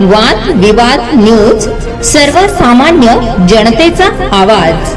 वाद विवाद न्यूज सर्वसामान्य जनतेचा आवाज.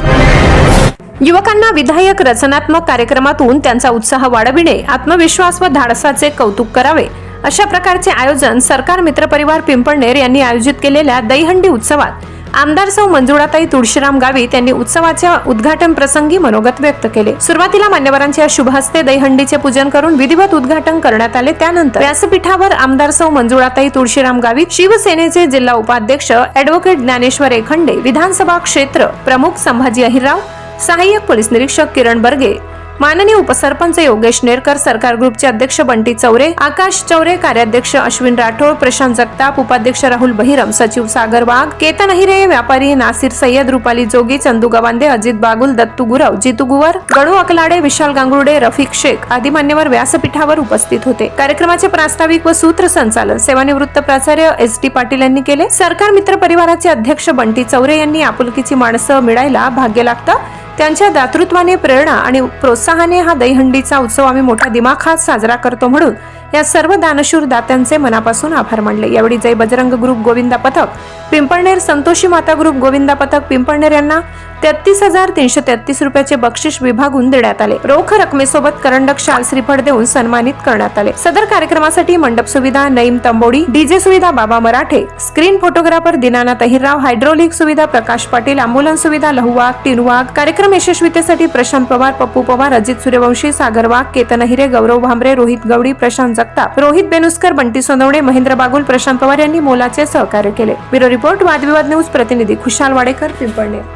युवकांना विधायक रचनात्मक कार्यक्रमातून त्यांचा उत्साह वाढविणे आत्मविश्वास व धाडसाचे कौतुक करावे अशा प्रकारचे आयोजन सरकार मित्रपरिवार पिंपळनेर यांनी आयोजित केलेल्या दहीहंडी उत्सवात आमदार सौ मंजुळाताई तुळशीराम गावित यांनी उत्सवाच्या उद्घाटन प्रसंगी मनोगत व्यक्त केले. सुरुवातीला मान्यवरांच्या शुभ हस्ते दहीहंडीचे पूजन करून विधिवत उद्घाटन करण्यात आले. त्यानंतर व्यासपीठावर आमदार सौ मंजुळाताई तुळशीराम गावित शिवसेनेचे जिल्हा उपाध्यक्ष अॅडव्होकेट ज्ञानेश्वर एखंडे विधानसभा क्षेत्र प्रमुख संभाजी अहिरराव सहाय्यक पोलीस निरीक्षक किरण बर्गे माननीय उपसरपंच योगेश नेरकर सरकार ग्रुपचे अध्यक्ष बंटी चौरे आकाश चौरे कार्याध्यक्ष अश्विन राठोड प्रशांत जगताप उपाध्यक्ष राहुल बहिरम सचिव सागर वाघ केतन हिरे व्यापारी नासिर सय्यद रुपाली जोगी चंदू गवांदे अजित बागुल दत्तू गुरव जितू गुवर गणू अकलाडे विशाल गांगुर्डे रफिक शेख आदी मान्यवर व्यासपीठावर उपस्थित होते. कार्यक्रमाचे प्रास्ताविक व सूत्रसंचालन सेवानिवृत्त प्राचार्य एस टी पाटील यांनी केले. सरकार मित्र परिवाराचे अध्यक्ष बंटी चौरे यांनी आपुलकीची माणसं मिळायला भाग्य लागतं त्यांच्या दातृत्वाने प्रेरणा आणि प्रोत्साहाने हा दहीहंडीचा उत्सव आम्ही मोठ्या दिमाखात साजरा करतो म्हणून या सर्व दानशूर दात्यांचे मनापासून आभार मानले. यावेळी जय बजरंग ग्रुप गोविंदा पथक पिंपळनेर संतोषी माता ग्रुप गोविंदा पथक पिंपळनेर यांना तेहतीस हजार तीनशे तेहतीस रुपयाचे बक्षीस विभागून देण्यात आले. रोख रकमेसोबत करंडक शाल श्रीफळ देऊन सन्मानित करण्यात आले. सदर कार्यक्रमासाठी मंडप सुविधा नईम तंबोडी डीजे सुविधा Baba Marathe screen photographer Dinanath Ahirrao hydraulic सुविधा प्रकाश पाटील अँब्युलन्स सुविधा लहुवाग टिनवाग कार्यक्रम यशस्वीतेसाठी प्रशांत पवार पप्पू पवार अजित सूर्यवंशी सागर वाघ केतन अहिरे गौरव भांबरे रोहित गवडी प्रशांत जगताप रोहित बेनुस्कर बंटी सोनवणे महेंद्र बागुल प्रशांत पवार यांनी मोलाचे सहकार्य केले. ब्युरो रिपोर्ट वादविवाद न्यूज प्रतिनिधी खुशाल वाडेकर पिंपळणे